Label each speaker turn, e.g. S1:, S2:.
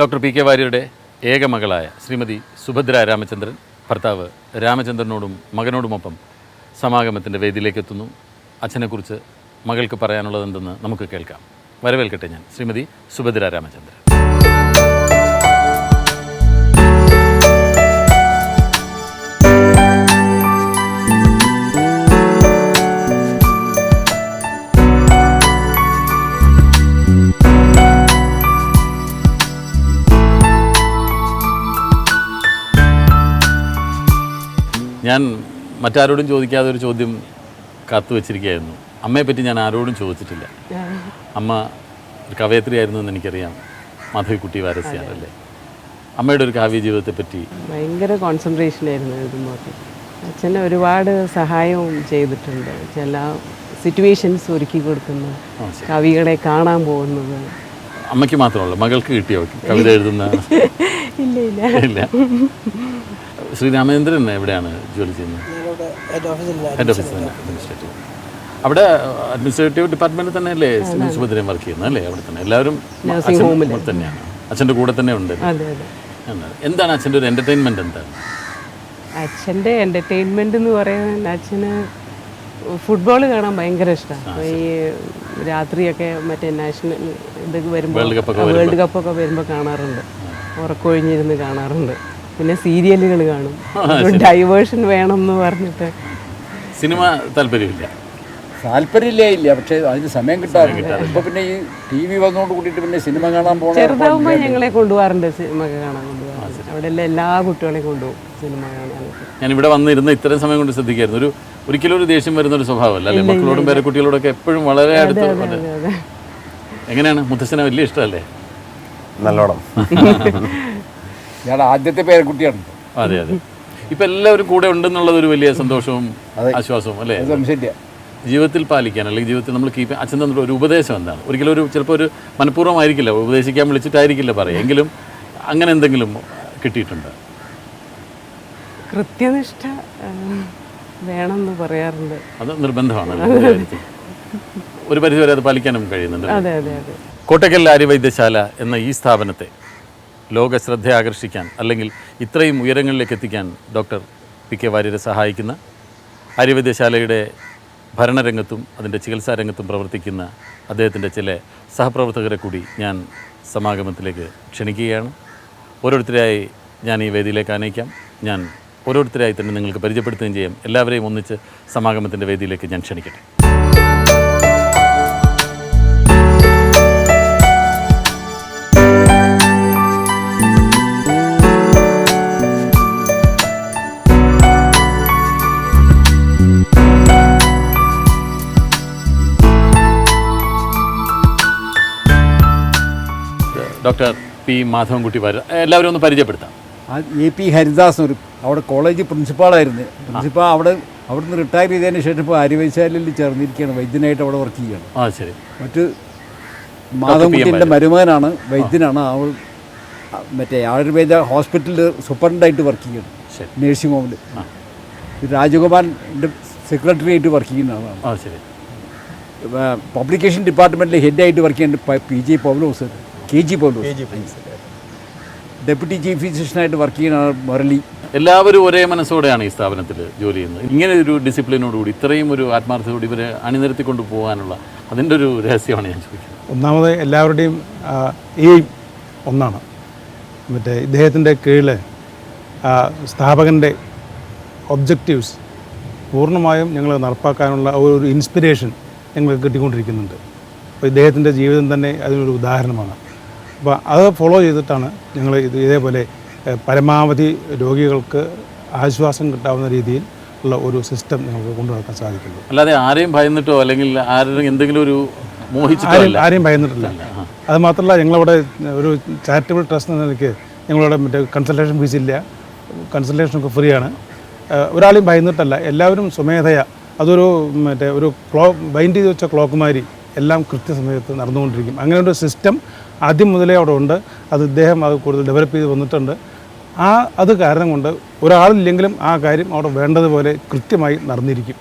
S1: Doctor P K വാര്യരുടെ ഏക മകളായ ശ്രീമതി സുഭദ്ര രാമചന്ദ്രൻ ഭർത്താവ് രാമചന്ദ്രനോടും മകനോടുമൊപ്പം സമാഗമത്തിന്റെ വേദിയിലേക്ക് എത്തുന്നു അച്ഛനെക്കുറിച്ച് മകൾക്ക് പറയാനുള്ളതെന്തെന്ന് നമുക്ക് കേൾക്കാം. വരവേൽക്കട്ടെ ഞാൻ ശ്രീമതി സുഭദ്ര രാമചന്ദ്രൻ. ഞാൻ മറ്റാരോടും ചോദിക്കാതെ ഒരു ചോദ്യം കാത്തു വെച്ചിരിക്കുകയായിരുന്നു. അമ്മയെ പറ്റി ഞാൻ ആരോടും ചോദിച്ചിട്ടില്ല. അമ്മ ഒരു കവയത്രിയായിരുന്നു എന്ന് എനിക്കറിയാം. മാധവിക്കുട്ടി വാരസ്യാണ് അല്ലേ അമ്മയുടെ ഒരു കാവ്യ ജീവിതത്തെ പറ്റി
S2: ഭയങ്കര കോൺസെൻട്രേഷൻ ആയിരുന്നു എഴുതുമ്പോൾ അച്ഛൻ ഒരുപാട് സഹായവും ചെയ്തിട്ടുണ്ട്. ചില സിറ്റുവേഷൻസ് ഒരുക്കി കൊടുക്കുന്നു. കവികളെ കാണാൻ പോകുന്നത്.
S1: അമ്മയ്ക്ക് മാത്രമല്ല മകൾക്ക് കിട്ടിയോ? കവിത എഴുതുന്ന?
S2: ഇല്ല. ഇല്ല.
S1: ശ്രീ രാമചന്ദ്രൻ എവിടെയാണ് ജോലി ചെയ്യുന്നത്? ഹെഡ് ഓഫീസിൽ തന്നെ അഡ്മിനിസ്ട്രേറ്റീവ് അവിടെ അഡ്മിനിസ്ട്രേറ്റീവ് ഡിപ്പാർട്ട്മെന്റിൽ തന്നെ അല്ലേ സുഭദ്രയും വർക്ക് ചെയ്യുന്നത് അല്ലേ? അവിടെ തന്നെ. എല്ലാവരും അച്ഛൻ തന്നെയാണ്. അച്ഛന്റെ കൂടെ തന്നെ ഉണ്ട്
S2: അതെ അതെ.
S1: എന്താണ് അച്ഛന്റെ ഒരു എന്റർടൈൻമെന്റ് എന്താണ്?
S2: അച്ഛന്റെ എന്റർടൈൻമെന്റ് എന്ന് പറയുന്നത് അച്ഛന് ഫുട്ബോൾ കാണാൻ ഭയങ്കര ഇഷ്ടമാണ്. ഈ രാത്രിയൊക്കെ മറ്റേ നാഷണൽ ഇത് വരുമ്പോൾ
S1: വേൾഡ് കപ്പൊക്കെ
S2: വരുമ്പോൾ കാണാറുണ്ട്. ഉറക്കൊഴിഞ്ഞിരുന്ന് കാണാറുണ്ട്. പിന്നെ സീരിയലുകൾ കാണും. ഡൈവേർഷൻ വേണം എന്ന് പറഞ്ഞിട്ട്.
S1: സിനിമ താല്പര്യമില്ല.
S3: താല്പര്യമില്ലേ ഇല്ല. പക്ഷെ അതിന് സമയം കിട്ടാറില്ല. ഇപ്പൊ പിന്നെ ഈ ടി വി വന്നോണ്ട് കൂട്ടിയിട്ട് പിന്നെ സിനിമ കാണാൻ പോകണം
S2: ചെറുതാവുമ്പോൾ ഞങ്ങളെ കൊണ്ടുപോകാറുണ്ട് സിനിമ കാണാൻ കൊണ്ടുപോകാറുണ്ട്. അവിടെ എല്ലാം എല്ലാ കുട്ടികളെയും കൊണ്ടുപോകും സിനിമ കാണാനൊക്കെ
S1: ഞാൻ ഇവിടെ വന്നിരുന്ന ഇത്രയും സമയം കൊണ്ട് ശ്രദ്ധിക്കായിരുന്നു. ഒരു ഒരിക്കലും ഒരു ദേഷ്യം വരുന്ന ഒരു സ്വഭാവമല്ല അല്ലേ? മക്കളോടും പേരെ കുട്ടികളോടൊക്കെ എപ്പോഴും വളരെ അടുത്ത് എങ്ങനെയാണ്? മുത്തശ്ശനെ വലിയ ഇഷ്ടമല്ലേ?
S4: നല്ലോണം.
S3: ഇയാളുടെ ആദ്യത്തെ പേരക്കുട്ടിയാണ്.
S1: അതെ അതെ. ഇപ്പൊ എല്ലാവരും കൂടെ ഉണ്ടെന്നുള്ളത് ഒരു വലിയ സന്തോഷവും ആശ്വാസവും അല്ലേ?
S3: സംശയമില്ല
S1: ജീവിതത്തിൽ പാലിക്കാൻ അല്ലെങ്കിൽ ജീവിതത്തിൽ നമ്മൾ കീപ്പ് അച്ഛൻ തന്നിട്ട് ഒരു ഉപദേശം എന്താണ്? ഒരിക്കലും ഒരു ചിലപ്പോൾ ഒരു മനഃപൂർവമായിരിക്കില്ല ഉപദേശിക്കാൻ വിളിച്ചിട്ടായിരിക്കില്ല പറയുക എങ്കിലും അങ്ങനെ എന്തെങ്കിലും കിട്ടിയിട്ടുണ്ട്?
S2: കൃത്യനിഷ്ഠ വേണമെന്ന് പറയാറുണ്ട്.
S1: അത് നിർബന്ധമാണ് ഒരു പരിധി വരെ പരിധിവരെ അത് പാലിക്കാനും കഴിയുന്നുണ്ട്.
S2: അതെ അതെ അതെ.
S1: കോട്ടക്കൽ ആര്യവൈദ്യശാല എന്ന ഈ സ്ഥാപനത്തെ ലോക ശ്രദ്ധ ആകർഷിക്കാൻ അല്ലെങ്കിൽ ഇത്രയും ഉയരങ്ങളിലേക്ക് എത്തിക്കാൻ ഡോക്ടർ പി കെ വാര്യരെ സഹായിക്കുന്ന ആര്യവൈദ്യശാലയുടെ ഭരണരംഗത്തും അതിന്റെ ചികിത്സാ രംഗത്തും പ്രവർത്തിക്കുന്ന അദ്ദേഹത്തിന്റെ ചില സഹപ്രവർത്തകരെ കൂടി ഞാൻ സമാഗമത്തിലേക്ക് ക്ഷണിക്കുകയാണ്. ഓരോരുത്തരെയായി ഞാൻ ഈ വേദിയിലേക്ക് ആനയിക്കാം. ഞാൻ ഓരോരുത്തരായി തന്നെ നിങ്ങൾക്ക് പരിചയപ്പെടുത്തുകയും ചെയ്യാം. എല്ലാവരെയും ഒന്നിച്ച് സമാഗമത്തിന്റെ വേദിയിലേക്ക് ഞാൻ ക്ഷണിക്കട്ടെ. ഡോക്ടർ പി മാധവൻകുട്ടി എല്ലാവരും ഒന്ന് പരിചയപ്പെടുത്താം.
S3: ആ എ പി ഹരിദാസ് ഒരു അവിടെ കോളേജ് പ്രിൻസിപ്പാളായിരുന്നു. പ്രിൻസിപ്പാൾ അവിടെ അവിടുന്ന് റിട്ടയർ ചെയ്തതിന് ശേഷം ഇപ്പോൾ ആര്യവൈശാലയിൽ ചേർന്നിരിക്കുകയാണ്. വൈദ്യനായിട്ട് അവിടെ വർക്ക് ചെയ്യുകയാണ്.
S1: ആ ശരി.
S3: മറ്റ് മാധവൻകുട്ടിന്റെ മരുമകനാണ് വൈദ്യനാണ്. അവൾ മറ്റേ ആയുർവേദ ഹോസ്പിറ്റലിൽ സൂപ്രണ്ടായിട്ട് വർക്ക് ചെയ്യണം നേഴ്സിംഗ് ഹോമിൽ രാജഗോപാലിന്റെ സെക്രട്ടറി ആയിട്ട് വർക്ക് ചെയ്യുന്ന ആളാണ്.
S1: ആ ശരി.
S3: പബ്ലിക്കേഷൻ ഡിപ്പാർട്ട്മെന്റിൽ ഹെഡായിട്ട് വർക്ക് ചെയ്യുന്നുണ്ട് P J Paulose. K G പോലും ഡെപ്യൂട്ടി ചീഫ് ഫിസിഷ്യനായിട്ട് വർക്ക് ചെയ്യുന്ന മുരളി.
S1: എല്ലാവരും ഒരേ മനസ്സോടെയാണ് ഈ സ്ഥാപനത്തിൽ ജോലി ചെയ്യുന്നത്. ഇങ്ങനെ ഒരു ഡിസിപ്ലിനോടുകൂടി ഇത്രയും ഒരു ആത്മാർത്ഥതയോടെ ഇവരെ അണിനിരത്തിക്കൊണ്ട് പോകാനുള്ള അതിന്റെ ഒരു രഹസ്യമാണ് ഞാൻ ചോദിക്കുന്നത്.
S5: ഒന്നാമത് എല്ലാവരുടെയും ഈ ഒന്നാണ്. മറ്റേ ഇദ്ദേഹത്തിന്റെ കീഴിൽ സ്ഥാപകന്റെ ഒബ്ജക്റ്റീവ്സ് പൂർണമായും ഞങ്ങൾ നടപ്പാക്കാനുള്ള ഒരു ഇൻസ്പിരേഷൻ ഞങ്ങൾക്ക് കിട്ടിക്കൊണ്ടിരിക്കുന്നുണ്ട്. അപ്പോൾ ഇദ്ദേഹത്തിന്റെ ജീവിതം തന്നെ അതിനൊരു ഉദാഹരണമാണ്. അപ്പോൾ അത് ഫോളോ ചെയ്തിട്ടാണ് ഞങ്ങൾ ഇത് ഇതേപോലെ പരമാവധി രോഗികൾക്ക് ആശ്വാസം കിട്ടാവുന്ന രീതിയിൽ ഉള്ള ഒരു സിസ്റ്റം ഞങ്ങൾക്ക് കൊണ്ടുനടക്കാൻ സാധിക്കുന്നു.
S1: അല്ലാതെ ആരെയും ഭയന്നിട്ടോ അല്ലെങ്കിൽ ആരും എന്തെങ്കിലും ഒരു
S5: ആരെയും ആരെയും ഭയന്നിട്ടില്ല. അത് മാത്രമല്ല ഞങ്ങളവിടെ ഒരു ചാരിറ്റബിൾ ട്രസ്റ്റ് എന്ന നിലയ്ക്ക് ഞങ്ങളവിടെ മറ്റേ കൺസൾട്ടേഷൻ ഫീസ് ഇല്ല. കൺസൾട്ടേഷനൊക്കെ ഫ്രീ ആണ്. ഒരാളെയും ഭയന്നിട്ടല്ല. എല്ലാവരും സ്വമേധയ. അതൊരു മറ്റേ ഒരു ക്ലോ ബൈൻഡ് ചെയ്ത് വെച്ച ക്ലോക്കുമാരി എല്ലാം കൃത്യസമയത്ത് നടന്നുകൊണ്ടിരിക്കും. അങ്ങനെ ഒരു സിസ്റ്റം ആദ്യം മുതലേ അവിടെ ഉണ്ട്. അത് ഇദ്ദേഹം അത് കൂടുതൽ ഡെവലപ്പ് ചെയ്ത് വന്നിട്ടുണ്ട്. ആ അത് കാരണം കൊണ്ട് ഒരാളില്ലെങ്കിലും ആ കാര്യം അവിടെ വേണ്ടതുപോലെ കൃത്യമായി നടന്നിരിക്കും.